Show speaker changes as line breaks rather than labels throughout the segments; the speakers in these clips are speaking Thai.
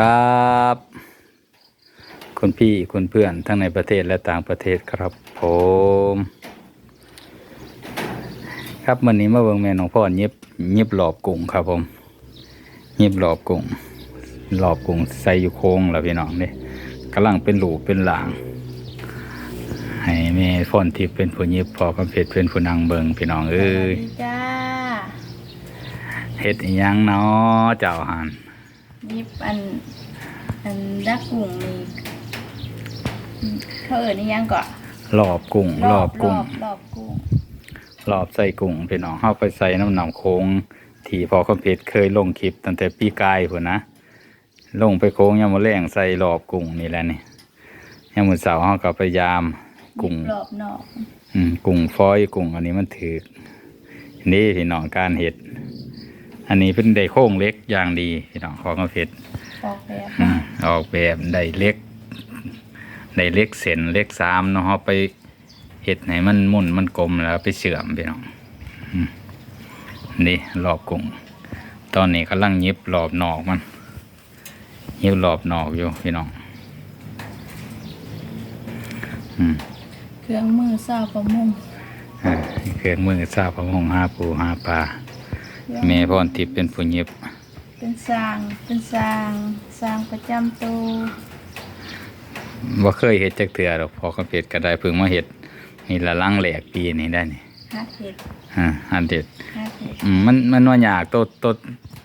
ครับ คุณพี่คุณเพื่อนทั้งในประเทศและต่างประเทศครับ ผม ครับวันนี้มาเบิ่งแม่น้องพ่อเย็บเย็บหลอบกุ้งครับผมเย็บหลอบกุ้งหลอบกุ้งใส่อยู่โค้งแล้วพี่น้องนี่กำลังเป็นหลูเป็นหลางให้แม่ฟ้อนทิพย์เป็นผู้เย็บพอกำเพชรเป็นผู้นางเบิงพี่น้องเอ้ย
สวัสดีจ้า
เฮ็ดอิหยังเนาะเจ้าหัน
ยิบอัน อันดักกุ้งนี่เขาเอ่ยนี่ยังก่อน
หลอบกุ้งหลอบกุ้ง
รอบรอบกุ้ง
รอบใส่กุ้งพี่น้องเข้าไปใส่น้ำหนำโค้งที่พอคอมเพชรเคยลงคลิปตั้งแต่ปีกายพุ่นนะลงไปโค้งยามมแรงใส่รอบกุ้งนี่แหละนี่ยามมือเสาร์เขาก็พยายามกุ้ง
ยิบรอบนอก
อืมกุ้งฟอยกุ้งอันนี้มันถือนี่พี่น้องการเห็ด อันนี้เป็นไดโค้งเล็กอย่างดีพี่น้องของคอมเพชร
ออกแบบ
อืมออกแบบไดเล็กไดเล็กเส้นเล็กสามเนาะเขาไปเห็ดให้มันมุ่นมันกลมแล้วไปเสื่อมพี่น้องนี่รอบกุ้งตอนนี้กำลังยิบรอบนอกมันยิบรอบนอกอยู่พี่น้องอืม
เครื่องมือซาวประมง
อ่าเครื่องมือซาพะมงหาปูหาปลา
เครื่อง
เมพรทิพย์เป็นผู้ยิบ
เป็นสร้างเป็นสร้างสร้างประจำตัว
ว่าเคยเห็ดจักเถื่อหรอกพอเขาเห็ดก็ได้เพิ่งมาเห็ดนี่ละลังแหลกปีนี้ได้นี่
ฮักเห็ด
อ่าอันเด็ด
ฮักเห็ด
อืมมันมันว่ายากตัวตัว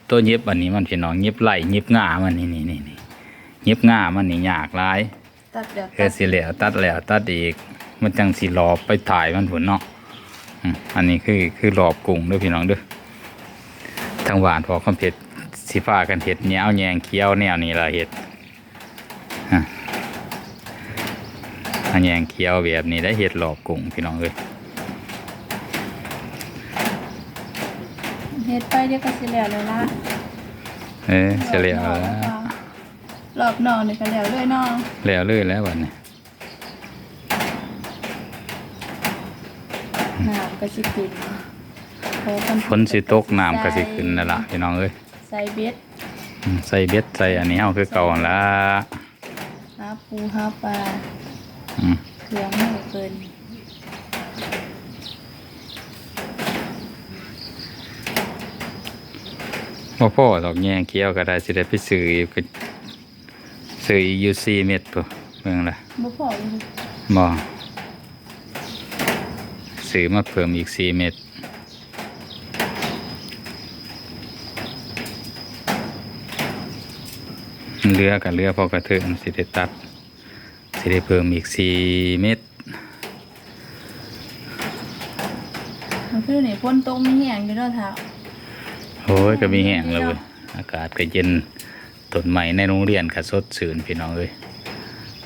ตัวยิบอันนี้มันพี่น้องยิบไหลยิบง่ามันนี่นี่นี่นี่ยิบง่ามันนี่ยากหลาย
ตัดเดี๋ยว
เคือสิเหลวตัดแล้วตัดอีก มันจังสีรอบไปถ่ายมันผลเนาะอืมอันนี้คือคือรอบกุ้งเด้วยพี่น้องเด้วย ทางหวานพอคอมเพชรสีฟ้ากันเห็ดเหนียวแยงเคี้ยวแนวนี้ละเห็ดฮะอันแยงเคี้ยวแบบนี้ได้เห็ดรอบกุ้งพี่น้องเอ้ย
เห็ดไปเดี๋ยวก็สิแล้วเลยละ
เออเฉลียวแล้ว
รอบนอกนี่ก็แล้วเลยเนาะ
แล้วเลยแล้ววันนี้
น้ำก็สิขึ้นพอกั
ฝนสิตกน้ำก็สิขึ้นนั่นละพี่น้องเอ้ย
ใส่เบ็ด
อืมใส่เบ็ดใส่อันนี้เอาคือเก่าหั่นละ
หาปูหาปลา
อืม
เครื่องไม่เกิน
พ่อพ่อดอกแยงเคี้ยวก็ได้สิได้ไปซื้ออีกก็ซื้ออีกอยู่สี่เม็ดปุ่เมืองละ
บ่พอเลย
บ่ซื้อมาเพิ่มอีกสี่เม็ด เรือกับเรือพอกระเทิงสิได้ตัด สิได้เพิ่มอีกสี่เม็ด
มันคือนี่ฝนตกมีแห้งอยู่เด้อเท้า
โอ้ยก็มีแห้งแล้วเว้ยอากาศก็เย็นต้นไม้ในโรงเรียนก็สดชื่นพี่น้องเอ้ย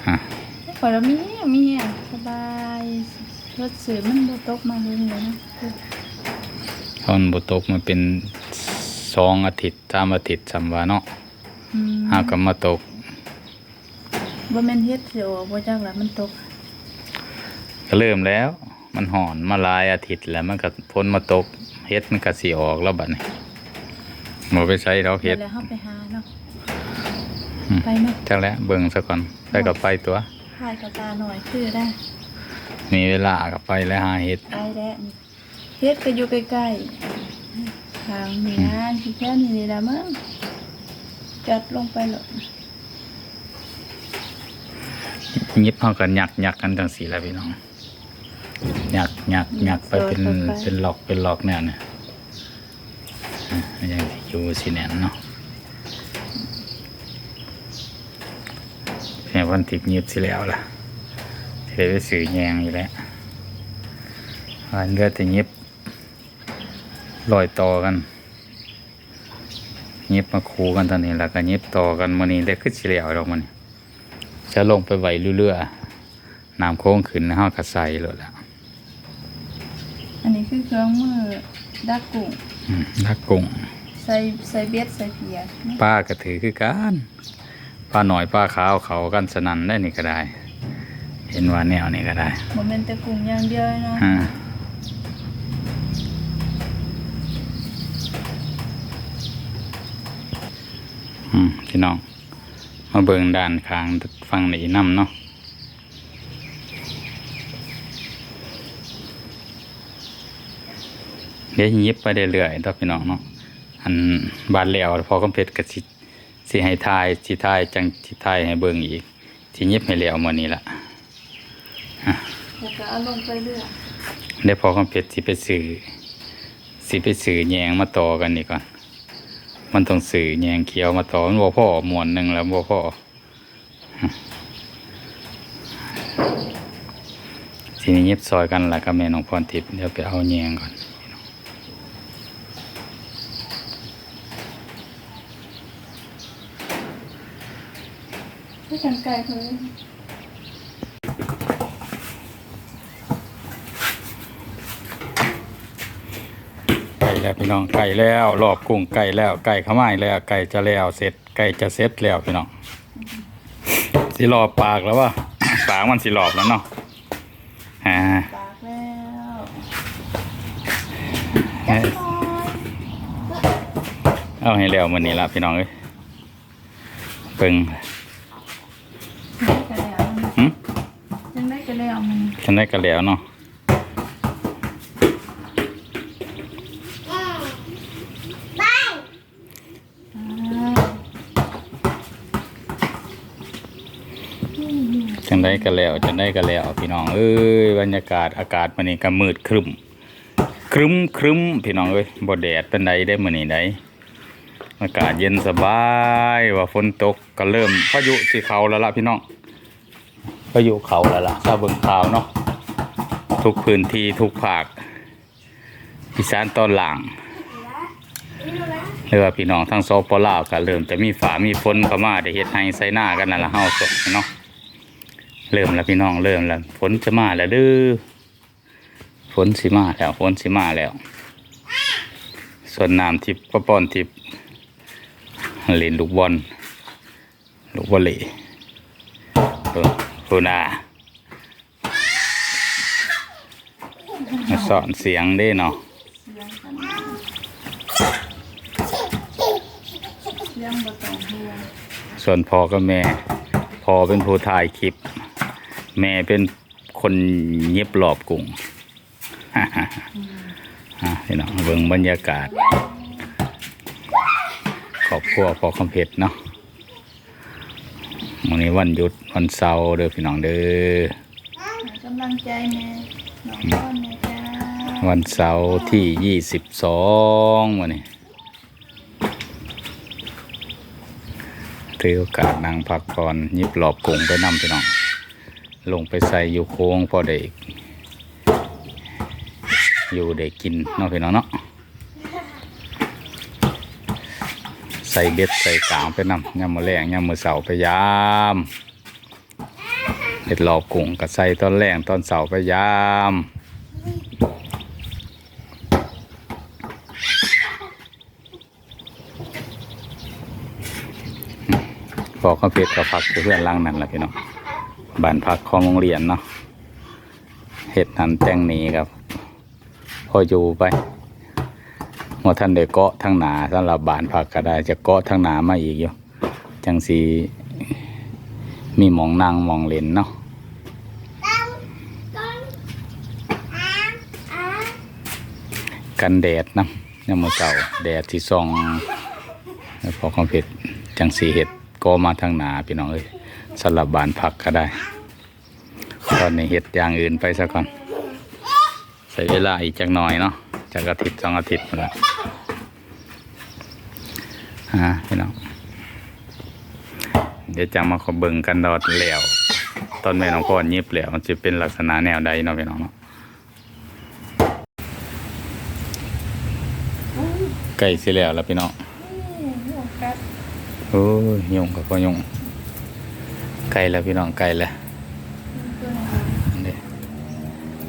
ฮะ
ขอยแล้วมีแห้งมีแห้งสบายรถสื่อมันบ่ตกมาเลยเลยนะ
ตอนบตกมันเป็นสองอาทิตย์สามอาทิตย์สามวันเนาะ
อืม
หาก็มาตก
บ่แม่นเฮ็ดเสียวบ่จักละมันตก
ก็เริ่มแล้ว มันหอนมาหลายอาทิตย์แล้วมันก็พ้นมาตกเฮ็ดมันก็สีออกแล้วบัดนี้บ่ไปใช้ดอกเฮ็ด
แล้วเฮาไปหาเนาะ
อืม
ไปเนาะ
จักแล้วเบิ่งซะก่อนไปกับไปตัว
พายกับตาหน่อยคือได้
มีเวลาก็ไปแล้วหาเฮ็ด
ไปแล้วนี่เฮ็ดก็อยู่ใกล้ๆทางนี้นะที่แค่นี้นี่ล่ะมึง จัดลงไปเลย
ยิบเฮาก็ยักยักกันจังซี่แหละพี่น้องยักยักยักไปเป็นเป็นหลอกเป็นหลอกแนวเนี่ยอะยังสิอยู่สิแน่นเนาะแค่วันติดยิบสิแล้วล่ะสิได้ไปซื้อแยงอยู่แล้ววันเลือแต่ยิบลอยต่อกัน ยิบมาคูกันตอนนี้แล้วก็ยิบต่อกันมื้อนี้ได้ขึ้นสิแล้วดอกมันจะลงไปไหวเรื่อยๆน้ำโค้งขึ้นนะฮะกระใสเลยแล้ว
อันนี้คือเครื่องมือดักกุ้ง
อืมถ้ากุ้ง
ใส่ใส่เบ็ดใส่เพียเนาะ
ป้ากระถือคือกันป้าหน่อยป้าขาวเขากันสนันได้นี่ก็ได้ เห็นว่าแนวนี่ก็ได้
บ่แม่นแต่กุ้งอย่างเดียวเนาะ
อ่าอืม พี่น้อง มาเบิ่งด้านข้างฝั่งนี้นํเนาะเดี๋ยวยิบไปเรื่อยๆต่อพี่น้องเนาะอันบานแล้วพอกำเพชรก็สิสิให้ทายสิทายจังสิทายให้เบิ่งอีกสิยิบให้แล้วมื้อนี้ล่ะ
แล้วก็เอาลงไปเรื่อย
ได้พอกำเพชรสิไปสื่อสิไปสื่อแยงมาต่อกันนี่ก่อน มันต้องสื่อแยงเขียวมาต่อมันบ่พ่อหมวนหนึ่งแล้วบ่พ่อทีนี้เย็บซอยกันแล้วก็แม่น้องพรทิพย์เดี๋ยวไปเอาแยงก่อน
ให้กันไก่เขาเลย
แล้วพี่น้องไก่แล้วรอบกุ้งไก่แล้วไก่เข้ามาอีกแล้วไก่จะแล้วเสร็จไก่จะเสร็จแล้วพี่น้องสิรอบปากแล้ววะปากมันสิรอบแล้วเนาะอ่า
ปากแล้ว
ให้เอาให้แล้วมื้อนี้ละพี่น้องเอ้ยเบิ่ง
ได้กันแล้ว
หึ
ยังได้กันแล้วมัน
ทันได้ก็แล้วเนาะ จังได้ก็แล้วจังได้ก็แล้วพี่น้องเอ้ยบรรยากาศอากาศมื้อนี้ก็มืดครึมครึมครึมพี่น้องเอ้ยบ่แดดปานใดได้มื้อนี้ได้อากาศเย็นสบายว่าฝนตกก็เริ่มพายุสิเขาแล้วล่ะพี่น้องพายุเขาแล้วล่ะถ้าเบิ่งข่าวเนาะทุกพื้นที่ทุกภาคอีสานตอนหล่างหรือว่าพี่น้องทั้งสปลาวก็เริ่มจะมีฝามีฝนเข้ามาได้เฮ็ดให้ใส่หน้ากันนั่นละเฮาสดเนาะ เริ่มแล้วพี่น้องเริ่มแล้วฝนจะมาแล้วเด้อฝนสิมาแล้วฝนสิมาแล้ว ส่วนน้ำทิพย์ก็ป้อนทิพย์เล่นลูกบอลลูกวอลเลย์เออพูนามาสอนเสียงได้เนาะส่วนพ่อกับแม่พ่อเป็นผู้ถ่ายคลิป แม่เป็นคนเย็บหลอบกุ้งอะพี่น้องเบิ่งบรรยากาศครอบครัวพ่อคำเพชรเนาะวันนี้วันหยุดวันเสาร์เด้อพี่น้องเด้อ
ให้กำลังใจแม่น้องก้อนแม่จ้า
วันเสาร์ที่ยี่สิบสองวันนี้ถือโอกาสนั่งพักผ่อนหยิบหลอบกุ้งไปนำพี่น้อง ลงไปใส่อยู่โค้งพอได้อยู่ได้กินเนาะพี่น้องเนาะใส่เบ็ดใส่กลางไปนำยามมือแรงยามมือเสาไปยามเห็ดหลอบกุ้งกับใส่ตอนแรงตอนเสาไปยามพอเขาเพชรก็พักเพื่อนล่างนั่นแหละพี่น้อง บ้านพักของโรงเรียนเนาะเห็ดนันแต่งหนี้ครับ พออยู่ไปว่าท่านได้เกาะทั้งหนาสำหรับบ้านพักก็ได้จะเกาะทั้งหนามาอีกอยู่จังสีมีมองนั่งมองเล่นเนาะกันแดดนะยังมือเก่าแดดที่ส่องแล้วพอความเผ็ดจังสีเห็ดก็มาทางหนาพี่น้องเอ้ย สำหรับบานพักก็ได้ ตอนนี้เห็ดอย่างอื่นไปซะก่อน ใส่เวลาอีกจักหน่อยเนาะจากอาทิตย์สองอาทิตย์มาแล้วฮะพี่น้องเดี๋ยวจะมาขอเบิ่งกันดอดแล้วตอนแม่น้องพ่อยิบแล้วมันจะเป็นลักษณะแนวใดเนาะพี่น้องเนาะไก่เสิแล้วแล้วพี่น้องโอ้ยยงกับพ่อยง ไก่แล้วพี่น้องไก่แล้ว
ตัวไหน
อันนี้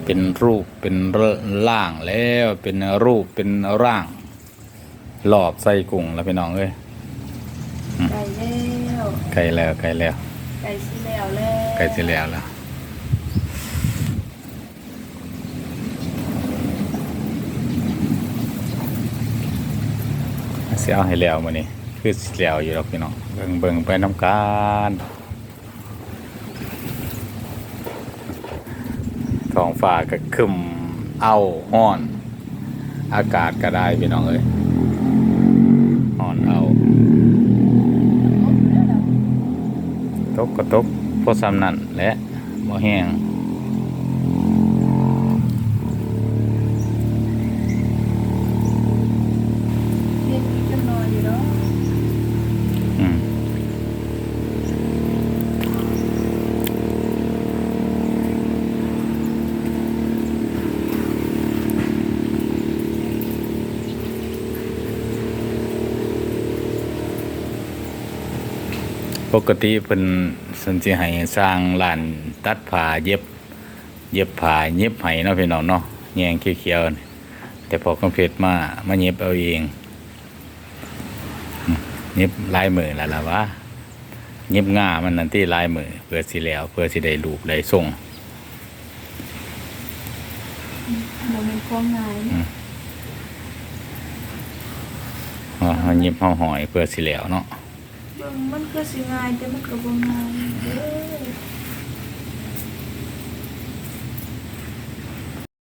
เป็นรูปเป็นร่างแล้วเป็นรูปเป็นร่าง หลอบใส่กุ้งแล้วพี่น้องเอ้ย
ไก่แล้ว
ไก่แล้วไก่แล้ว
ไก่สิแล้วแล้ว
ไก่สิแล้วแล้วเสียเอาให้แล้วมื้อนี้คือสิแล้วอยู่หรอกพี่น้องเบิ่งเบิ่งไปน้ำกัน ท้องฟ้าก็คึมเอาห้อน อากาศก็ได้พี่น้องเอ้ยห้อนเอาตกก็ตกพอสำนั่นแหละบ่แห้ง
เฮ็ดจะนอนอยู่เนาะ
อืม ปกติเพิ่นสันสิให้สร้างร้านตัดผ้าเย็บ เย็บผ้าเย็บให้เนาะพี่น้องเนาะแยงเขียวๆนี่แต่พอคอมเพลตมามาเย็บเอาเองอืมเย็บลายมือแล้วล่ะวะเย็บง่ามันนั่นที่ลายมือเพื่อสิแล้วเพื่อสิได้รูปได้ทรง
บ่แม่นของง่ายนะ
เอาเอาเย็บเอาหอยเพื่อสิแล้วเนาะ
เบิ่งมันก็สิง่ายแต่มันก็บ่ง่ายเด้อ